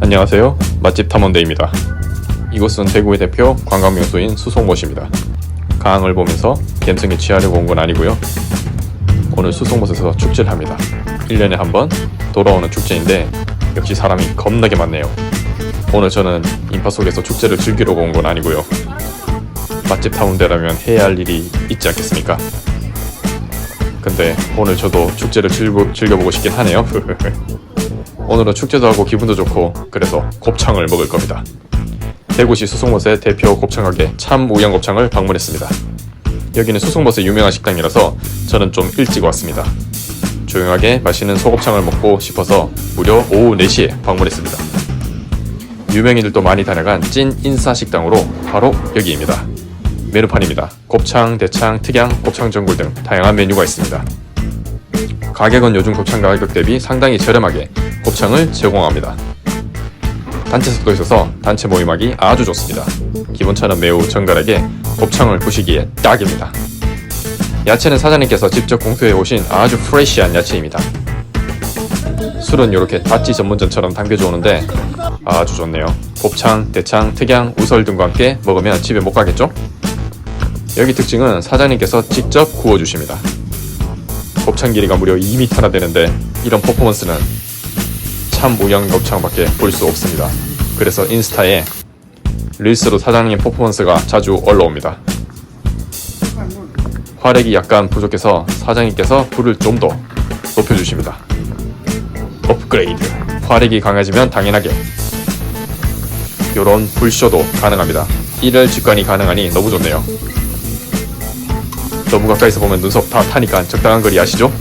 안녕하세요. 맛집 탐험대입니다. 이곳은 대구의 대표 관광명소인 수송못입니다. 강을 보면서 갬성에 취하려고 온 건 아니고요. 오늘 수송못에서 축제를 합니다. 1년에 한 번 돌아오는 축제인데 역시 사람이 겁나게 많네요. 오늘 저는 인파 속에서 축제를 즐기려고 온 건 아니고요. 맛집 탐험대라면 해야 할 일이 있지 않겠습니까? 근데 오늘 저도 축제를 즐겨, 즐겨보고 싶긴 하네요. 오늘은 축제도 하고 기분도 좋고 그래서 곱창을 먹을 겁니다. 대구시 수송못의 대표 곱창 가게 참 우양곱창을 방문했습니다. 여기는 수송못의 유명한 식당이라서 저는 좀 일찍 왔습니다. 조용하게 맛있는 소곱창을 먹고 싶어서 무려 오후 4시에 방문했습니다. 유명인들도 많이 다녀간 찐 인싸 식당으로 바로 여기입니다. 메뉴판입니다. 곱창, 대창, 특양, 곱창 전골 등 다양한 메뉴가 있습니다. 가격은 요즘 곱창 가격 대비 상당히 저렴하게 곱창을 제공합니다. 단체 석도 있어서 단체 모임하기 아주 좋습니다. 기본차는 매우 정갈하게 곱창을 부시기에 딱입니다. 야채는 사장님께서 직접 공수해 오신 아주 프레시한 야채입니다. 술은 이렇게 다찌 전문점처럼 담겨져 오는데 아주 좋네요. 곱창, 대창, 특양, 우설 등과 함께 먹으면 집에 못 가겠죠? 여기 특징은 사장님께서 직접 구워주십니다. 곱창 길이가 무려 2m나 되는데 이런 퍼포먼스는 참 우양 곱창밖에 볼 수 없습니다. 그래서 인스타에 릴스로 사장님 퍼포먼스가 자주 올라옵니다. 화력이 약간 부족해서 사장님께서 불을 좀 더 높여주십니다. 업그레이드. 화력이 강해지면 당연하게 이런 불쇼도 가능합니다. 이럴 직관이 가능하니 너무 좋네요. 너무 가까이서 보면 눈썹 다 타니까 적당한 거리 아시죠?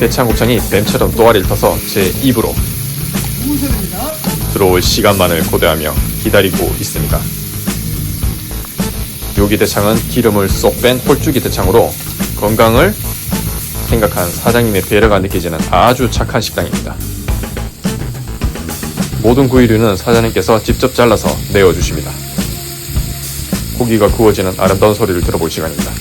대창 곱창이 뱀처럼 또아리를 터서 제 입으로 들어올 시간만을 고대하며 기다리고 있습니다. 요기 대창은 기름을 쏙 뺀 홀쭉이 대창으로 건강을 생각한 사장님의 배려가 느껴지는 아주 착한 식당입니다. 모든 구이류는 사장님께서 직접 잘라서 내어주십니다. 고기가 구워지는 아름다운 소리를 들어볼 시간입니다.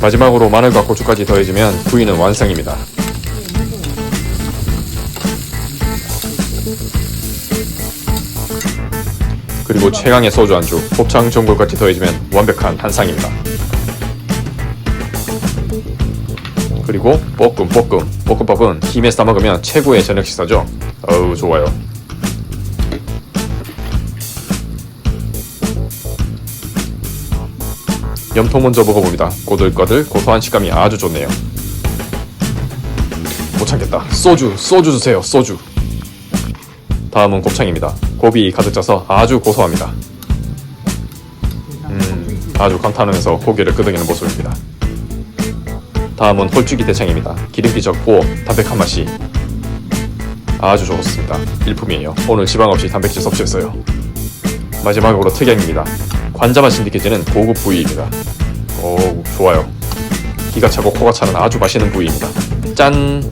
마지막으로 마늘과 고추까지 더해지면 구이는 완성입니다. 그리고 최강의 소주 안주, 곱창 전골까지 더해지면 완벽한 한상입니다. 그리고 볶음, 볶음. 볶음밥은 김에 싸먹으면 최고의 저녁 식사죠. 어우, 좋아요. 염통 먼저 먹어봅니다. 꼬들꼬들 고소한 식감이 아주 좋네요. 못 참겠다. 소주, 소주 주세요. 소주. 다음은 곱창입니다. 곱이 가득 차서 아주 고소합니다. 음, 아주 감탄하면서 고기를 끄덕이는 모습입니다. 다음은 홀쭉이 대창입니다. 기름기 적고 담백한 맛이 아주 좋습니다. 일품이에요. 오늘 지방 없이 단백질 섭취했어요. 마지막으로 특양입니다. 관자 맛이 느껴지는 고급 부위입니다. 오, 좋아요. 기가 차고 코가 차는 아주 맛있는 부위입니다. 짠!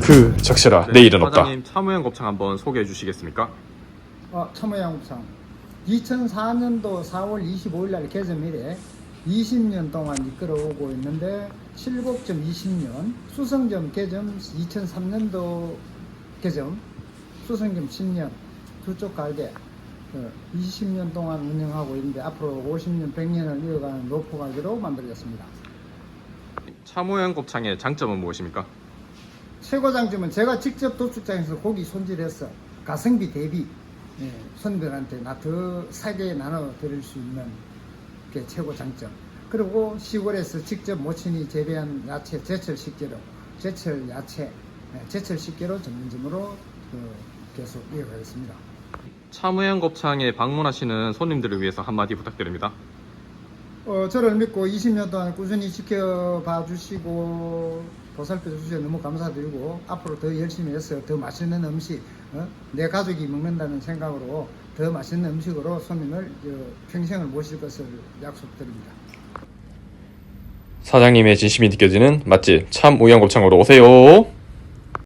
그 적시라 내일은 없다. 사장님 참우양 곱창 한번 소개해 주시겠습니까? 어, 참호양국상 2004년도 4월 25일 날 개점 이래 20년 동안 이끌어오고 있는데 칠곡점 20년, 수성점 개점 2003년도 개점, 수성점 10년 두 쪽 가게 어, 20년 동안 운영하고 있는데 앞으로 50년, 100년을 이어가는 로프 가게로 만들겠습니다. 참우양 곱창의 장점은 무엇입니까? 최고 장점은 제가 직접 도축장에서 고기 손질해서 가성비 대비 예, 손님들한테 나더 싸게 나눠 드릴 수 있는 게 최고 장점. 그리고 시골에서 직접 모친이 재배한 야채 제철 식재료, 제철 야채, 예, 제철 식재료 전문점으로 그 계속 이어가겠습니다. 참우양 곱창에 방문하시는 손님들을 위해서 한마디 부탁드립니다. 어, 저를 믿고 20년 동안 꾸준히 지켜봐 주시고 보살펴 주셔서 너무 감사드리고 앞으로 더 열심히 해서 더 맛있는 음식 어? 내 가족이 먹는다는 생각으로 더 맛있는 음식으로 손님을 저, 평생을 모실 것을 약속드립니다. 사장님의 진심이 느껴지는 맛집 참 우양곱창으로 오세요.